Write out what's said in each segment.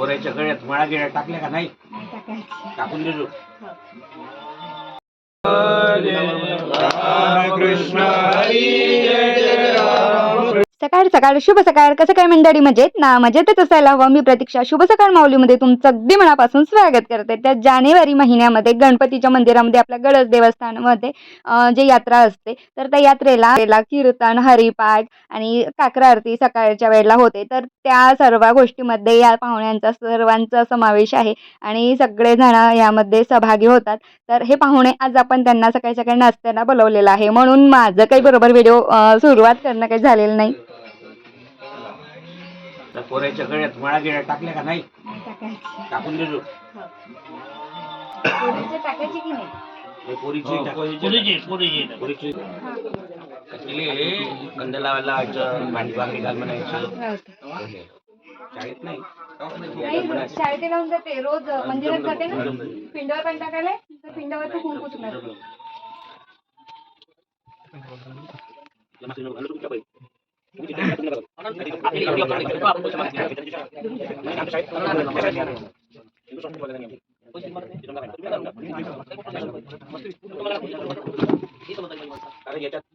पोराच्या गळ्यात मळा गिळ्या टाकल्या का नाही? टाकून देतो सकाळ सकाळ शुभ सकाळ कसं काय मंडळी मजेत? ना मजेतच असायला हवं. मी प्रतीक्षा शुभ सकाळ माऊलीमध्ये तुमचं अगदी मनापासून स्वागत करते. त्या जानेवारी महिन्यामध्ये गणपतीच्या मंदिरामध्ये आपल्या गडस देवस्थानमध्ये जे यात्रा असते तर त्या यात्रेला कीर्तन हरिपाठ आणि काकरा आरती सकाळच्या वेळेला होते. तर त्या सर्व गोष्टीमध्ये या पाहुण्यांचा सर्वांचा समावेश आहे आणि सगळेजण यामध्ये सहभागी होतात. तर हे पाहुणे आज आपण त्यांना सकाळी सकाळी नाचताना बोलवलेलं आहे. म्हणून माझं काही बरोबर व्हिडिओ सुरुवात करणं काही झालेलं नाही. त्या पोराच्या गळ्यात मळा गिळ्या टाकल्या का नाही? नाही टाकायची. टाकून देतो टाकायची की नाही? हे पोरीची टाक- पोरीची ऍक्च्युली कंद लावायला लावायचं भांडी घाल म्हणायची. शाळेत नाही. नाही शाळेत लावून जाते. रोज मंदिरात जाते ना? पिंडावर पण टाकायला तर पिंडावर याच्यात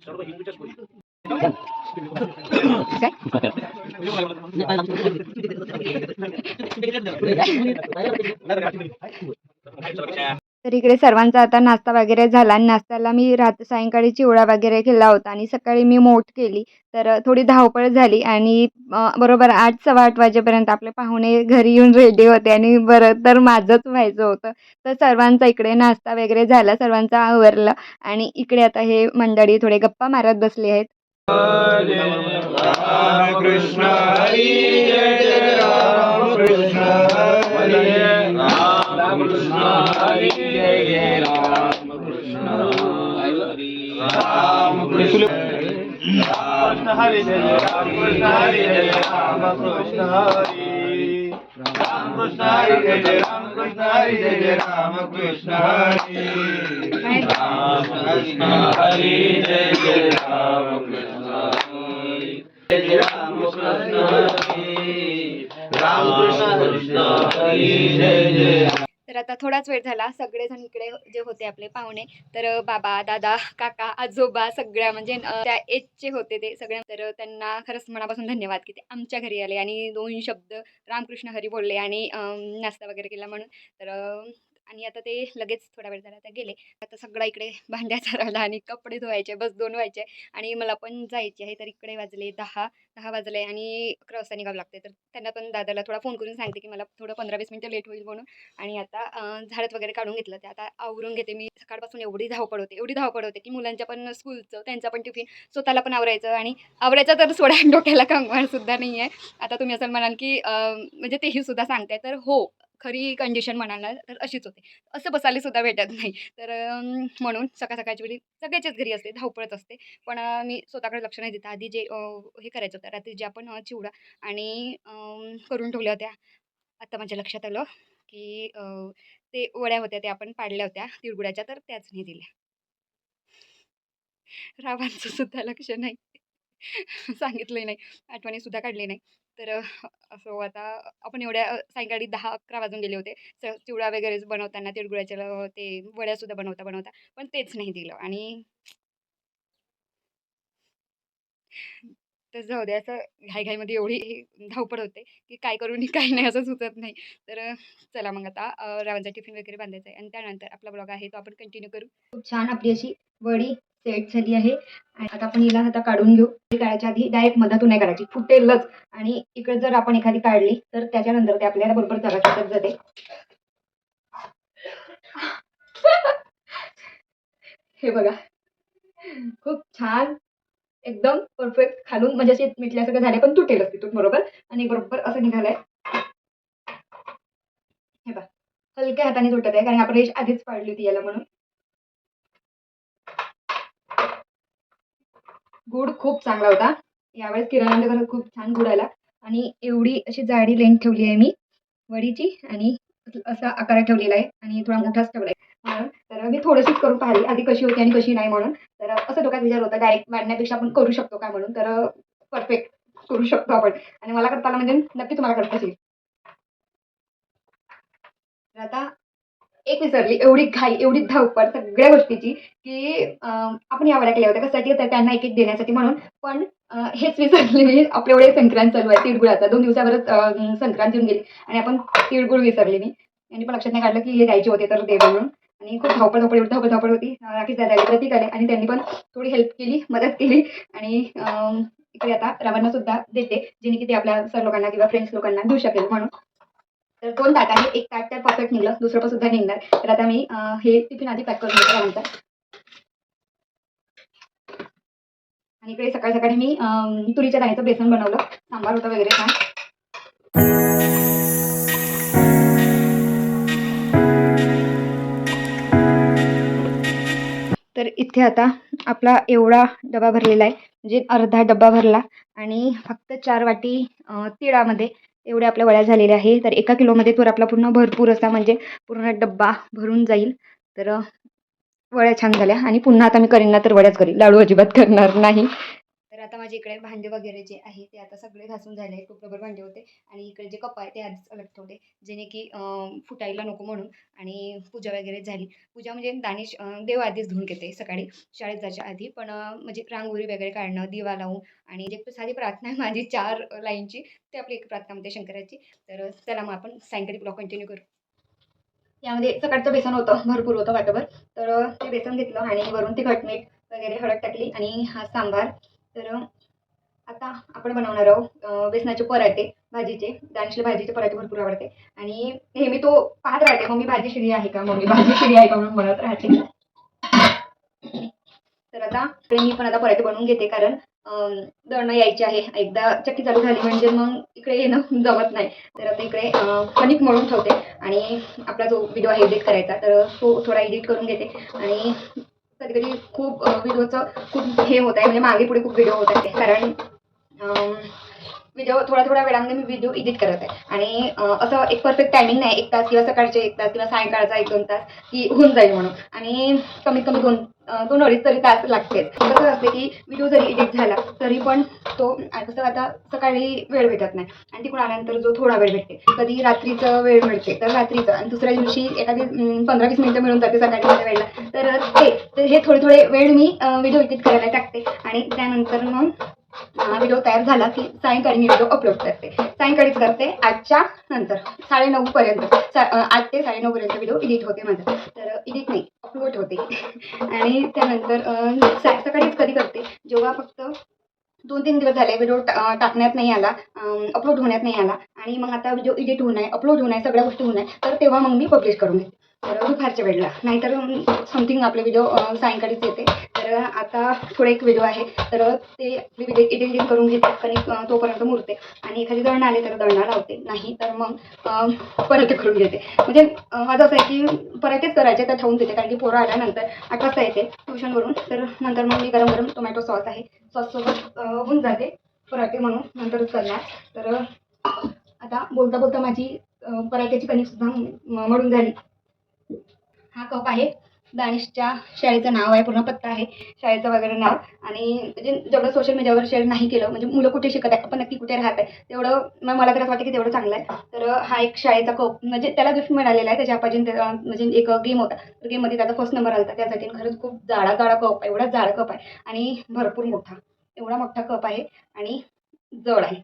सर्व हिंदूच्याच गोष्टी तर इकडे सर्वांचा आता नाश्ता वगैरे झाला आणि नाश्त्याला मी रात सायंकाळी चिवडा वगैरे केला होता आणि सकाळी मी मोठ केली. तर थोडी धावपळ झाली आणि बरोबर आठ सव्वा आठ वाजेपर्यंत आपले पाहुणे घरी येऊन रेडी होते आणि बरं तर माझंच व्हायचं होतं. तर सर्वांचा इकडे नाश्ता वगैरे झाला सर्वांचा आवरलं आणि इकडे आता हे मंडळी थोडे गप्पा मारत बसले आहेत. कृष्ण कृष्ण राम हरी जय जय राम कृष्ण हरी। जय जय राम कृष्ण हरी राम कृष्ण हरी जय जय राम कृष्ण हरी जय जय राम कृष्ण हरी राम कृष्ण हरी जय जय राम कृष्ण हरी जय जय राम कृष्ण हरी राम कृष्ण कृष्ण हरी जय जय। तर आता थोडाच वेळ झाला. सगळेजण इकडे जे होते आपले पाहुणे तर बाबा दादा काका आजोबा सगळ्या म्हणजे त्या एजचे होते ते सगळ्या तर त्यांना खरंच मनापासून धन्यवाद की ते आमच्या घरी आले आणि दोन शब्द रामकृष्ण हरी बोलले आणि नाश्ता वगैरे केला म्हणून. तर आणि आता ते लगेच थोडा वेळ झाला आता गेले. आता सगळा इकडे भांड्या राहिला आणि कपडे धुवायचे बस दोन व्हायचे आणि मला पण जायचे आहे तर इकडे वाजले दहा दहा वाजले आणि अकरा वाजता निघावं लागते तर त्यांना पण दादाला थोडा फोन करून सांगते की मला थोडं पंधरा वीस मिनटं लेट होईल म्हणून. आणि आता झाडत वगैरे काढून घेतलं. ते आता आवरून घेते मी. सकाळपासून एवढी धावपड होते एवढी धावपळ होते की मुलांच्या पण स्कूलचं त्यांचा पण टिफिन स्वतःला पण आवरायचं आणि आवरायचं तर सोडा डोक्याला कंगवाळ सुद्धा नाही आहे आता तुम्ही असं म्हणाल की म्हणजे तेही सुद्धा सांगताय. तर हो खरी कंडिशन म्हणाल तर अशीच होते. असं बसायला सुद्धा भेटत नाही. तर म्हणून सकाळ सकाळची वेळी सगळ्याच्याच घरी असते धावपळत असते. पण मी स्वतःकडे लक्ष नाही देता. आधी जे हे करायचं होतं रात्री जे आपण चिवडा आणि करून ठेवल्या होत्या आता माझ्या लक्षात आलं की ते वड्या होत्या त्या आपण पाडल्या होत्या तिळगुळाच्या तर त्याच नाही दिल्या. रावांचं सुद्धा लक्ष नाही. सांगितलंही नाही. आठवणी सुद्धा काढली नाही. तर असो असं आता आपण एवढ्या सायंकाळी दहा अकरा वाजून गेले होते. स चिवडा वगैरे बनवताना तिळगुळाच्या ते वड्यासुद्धा बनवता बनवता पण तेच नाही दिलं आणि तर जाऊ दे असं घाईघाईमध्ये एवढी धावपड धावपळ होते की काय करू आणि काय नाही असं सुचत नाही. तर चला मग आता रावणचा टिफिन वगैरे बांधायचा आहे आणि त्यानंतर आपला ब्लॉग आहे तो आपण कंटिन्यू करू. खूप छान आपली अशी वडी सेट झाली आहे. आणि आता आपण हिला आता काढून घेऊ. काढायच्या आधी डायरेक्ट मधातून नाही काढायची. फुटेलच. आणि इकडे जर आपण एखादी काढली तर त्याच्यानंतर ते आपल्याला बरोबर जगाच्यातच जाते. हे बघा. खूप छान. एकदम परफेक्ट खालून म्हणजे असे मिटल्यासारखं झाले पण तुटेलच तिथून बरोबर. आणि बरोबर असं निघालंय. हे बघा. हलक्या हाताने तुटत आहे कारण आपण रेष आधीच पाडली होती याला म्हणून. गुड खूप चांगला होता. यावेळेस किराणा दुकानात खूप छान गुड आला. आणि एवढी अशी जाडी लेंथ ठेवली आहे मी वडीची आणि असा आकार ठेवलेला आहे. आणि थोडा मोठाच ठेवला आहे. म्हणून तर मी थोडीशीच करून पाहिली. आधी कशी होती आणि कशी नाही म्हणून. तर असं डोक्यात विचार होता डायरेक्ट वाढण्यापेक्षा आपण करू शकतो का म्हणून. तर परफेक्ट करू शकतो आपण. आणि मला करता आलं म्हणजे नक्की तुम्हाला करता येईल. आता एक विसरली एवढी घाई एवढी धावपळ सगळ्या गोष्टीची की आपण या वड्या केल्या होत्या कशासाठी तर त्यांना एक एक देण्यासाठी म्हणून. पण हेच विसरले मी आपल्या एवढे संक्रांत चालू आहे तिळगुळाचा. दोन दिवसावरच संक्रांत येऊन गेली. आणि आपण तिळगुळ विसरले मी. यांनी पण लक्षात नाही काढलं की हे द्यायचे होते तर दे म्हणून. आणि खूप धावपळ धावपळ एवढी धावपळ धावपळ होती. राकेश दादा प्रतीक आले आणि त्यांनी पण थोडी हेल्प केली मदत केली. आणि अं, इकडे आता रावांना सुद्धा देते जेणे की ते आपल्या सर लोकांना किंवा फ्रेंड्स लोकांना देऊ शकेल म्हणून. तर दोन ताट आहे एक ताट तर परफेक्ट निघलं दुसरं पण सुद्धा निघणार. तर आता मी हे टिफिन आधी पॅक करून घेते रावांचा आणि इकडे सकाळी सकाळी मी तुरीच्या दाण्याचं बेसन बनवलं. सांबार होतं वगैरे छान. तर इथे आता आपला एवढा डबा भरलेला आहे. म्हणजे अर्धा डबा भरला आणि फक्त चार वाटी तिळामध्ये एवढ्या आपल्या वड्या झालेल्या आहे तर एका किलोमध्ये तर आपला पूर्ण भरपूर असा म्हणजे पूर्ण डब्बा भरून जाईल. तर वड्या छान झाल्या. आणि पुन्हा आता मी करीन ना तर वड्याच करीन. लाडू अजिबात करणार नाही. आता माझे इकडे भांडे वगैरे जे आहे ते आता सगळे घासून झाले खूप रबर भांडे होते. आणि इकडे जे कप आहे ते आधीच अलग ठेवले. जेणे की फुटायला नको म्हणून आणि पूजा वगैरे झाली. पूजा म्हणजे दानिश देव आधीच धुवून घेते सकाळी. शाळेत जायच्या आधी. पण म्हणजे रांगोळी वगैरे काढणं दिवा लावून आणि जे साधी प्रार्थना आहे माझी चार लाईनची ते आपली एक प्रार्थना म्हणते शंकराची. तर चला मग आपण सायंकाळी ब्लॉग कंटिन्यू करू. यामध्ये सकाळचं बेसन होतं भरपूर होतं वाटभर तर ते बेसन घेतलं आणि वरून तिखट मीठ वगैरे हळद टाकली आणि हा सांबार. तर आता आपण बनवणार आहोत बेसनाचे पराठे भाजीचे दानिशला भाजीचे पराठे भरपूर आवडते. आणि नेहमी तो पाहत राहते मम्मी भाजी शिरी आहे का? मम्मी भाजी शिळी आहे का? म्हणून बनवत राहते. तर आता मी पण आता पराठे बनवून घेते कारण दळणं यायचे आहे. एकदा चक्की चालू झाली म्हणजे मग इकडे येणं जमत नाही. तर आता इकडे कणिक मळून ठेवते. आणि आपला जो व्हिडिओ आहे एडिट करायचा तर तो थोडा एडिट करून घेते. आणि कधी कधी खूप व्हिडिओचं खूप हे होत आहे म्हणजे मागे पुढे खूप व्हिडिओ होत आहे कारण व्हिडिओ थोड्या थोड्या वेळामध्ये मी व्हिडिओ एडिट करत आहे. आणि असं एक परफेक्ट टायमिंग नाही एक तास किंवा सकाळचे एक तास किंवा सायंकाळचा एक दोन तास की होऊन जाईल म्हणून. आणि कमीत कमी दोन दोन अडीच तरी तास लागतेच. कसं असते की व्हिडिओ जरी एडिट झाला तरी पण तो कसं आता सकाळी वेळ भेटत नाही. आणि तिकडून आल्यानंतर जो थोडा वेळ भेटते. कधी रात्रीचं वेळ मिळते तर रात्रीचं. आणि दुसऱ्या दिवशी एखादी पंधरा वीस मिनिटं मिळून जाते सकाळी माझ्या वेळेला. तर ते हे थोडे थोडे वेळ मी व्हिडिओ एडिट करायला टाकते. आणि त्यानंतर मग व्हिडिओ तयार झाला की सायंकाळी मी व्हिडिओ अपलोड करते. सायंकाळीच करते आजच्या नंतर. साडेनऊ पर्यंत. आज आठ ते साडेनऊ पर्यंत व्हिडिओ एडिट होते माझा. तर एडिट नाही अपलोड होते. आणि त्यानंतर सकाळीच कधी करते? जेव्हा फक्त दोन तीन दिवस झाले व्हिडिओ टाकण्यात नाही आला अपलोड होण्यात नाही आला आणि मग आता व्हिडिओ एडिट होऊन आहे अपलोड होऊन आहे सगळ्या गोष्टी होऊन नये तर तेव्हा मग मी पब्लिश करून घेते. तर दुपारच्या वेळेला. नाहीतर समथिंग आपले व्हिडिओ सायंकाळीच येते. तर आता थोडा एक व्हिडिओ आहे. तर ते व्हिडिओ एडिटिंग करून घेते कारण तोपर्यंत मुरते. आणि एखादी दळण आले तर दळणं लावते. नाही तर मग पराठे करून घेते. म्हणजे माझं असं आहे की पराठेच करायचे तर ठेवून देते. कारण की पोरं आल्यानंतर आठ वाजता येते ट्युशनवरून तर नंतर मग मी गरम गरम टोमॅटो सॉस आहे. सॉससोबत होऊन जाते पराठे म्हणून. नंतरच करणार तर आता बोलता बोलता माझी पराठ्याची कणिकसुद्धा म- मळून झाली. हा कप आहे. दानिशच्या शाळेचं नाव आहे पूर्ण पत्ता आहे शाळेचं वगैरे नाव. आणि म्हणजे जेवढं सोशल मीडियावर शेअर नाही केलं म्हणजे मुलं कुठे शिकत आहे आपण नक्की कुठे राहत आहे तेवढं मग मला तर असं वाटतं की तेवढं चांगलं आहे. तर हा एक शाळेचा कप म्हणजे त्याला गिफ्ट मिळालेला आहे त्याच्या आपाजीन त्या- म्हणजे एक गेम होता. तर गेममध्ये त्याचा फर्स्ट नंबर आला होता. त्यासाठी खरंच खूप जाडा जाडा कप आहे एवढा जाडा कप आहे. आणि भरपूर मोठा एवढा मोठा कप आहे आणि जड आहे.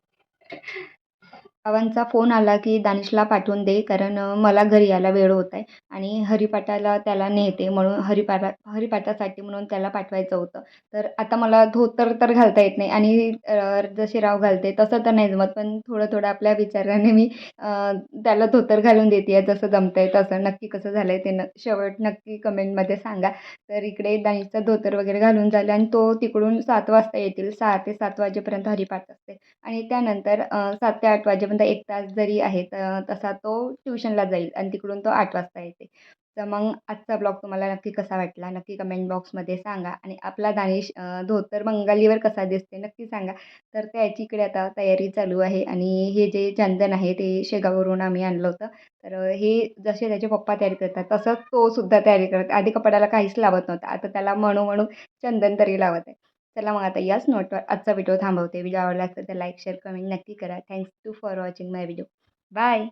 बाबांचा फोन आला की दानिशला पाठवून दे कारण मला घरी यायला वेळ होत आहे आणि हरिपाठाला त्याला नेते म्हणून हरिपाठा हरिपाठासाठी म्हणून त्याला पाठवायचं होतं. तर आता मला धोतर तर घालता येत नाही आणि अं, जसे राव घालते तसं तर नाही जमत पण थोडं थोडं आपल्या विचाराने मी त्याला धोतर घालून देते आहे जसं जमतं आहे तसं. नक्की कसं झालं आहे ते न शेवट नक्की कमेंटमध्ये सांगा. तर इकडे दानिशचं धोतर वगैरे घालून झालं आणि तो तिकडून सात वाजता येतील सहा ते सात वाजेपर्यंत हरिपाठ असते. आणि त्यानंतर सात ते आठ वाजेपर्यंत एक तास जरी आहे तर तसा तो ट्युशनला जाईल आणि तिकडून तो आठ वाजता येते. तर मग आजचा ब्लॉग तुम्हाला नक्की कसा वाटला? नक्की कमेंट बॉक्समध्ये सांगा. आणि आपला दानिश धोतर बंगालीवर कसा दिसते नक्की सांगा. तर त्याची इकडे आता तयारी चालू आहे आणि हे जे चंदन आहे ते शेगाववरून आम्ही आणलं होतं. तर हे जसे त्याचे पप्पा तयारी करतात तसंच तो सुद्धा तयारी करत. आधी कपड्याला काहीच लावत नव्हता. आता त्याला म्हणू म्हणू चंदन तरी लावत आहे. चला मग आता याच नोटवर आजचा व्हिडिओ थांबवते. व्हिडिओ आवडला असता तर लाईक शेअर कमेंट नक्की करा. Thanks to for watching my video bye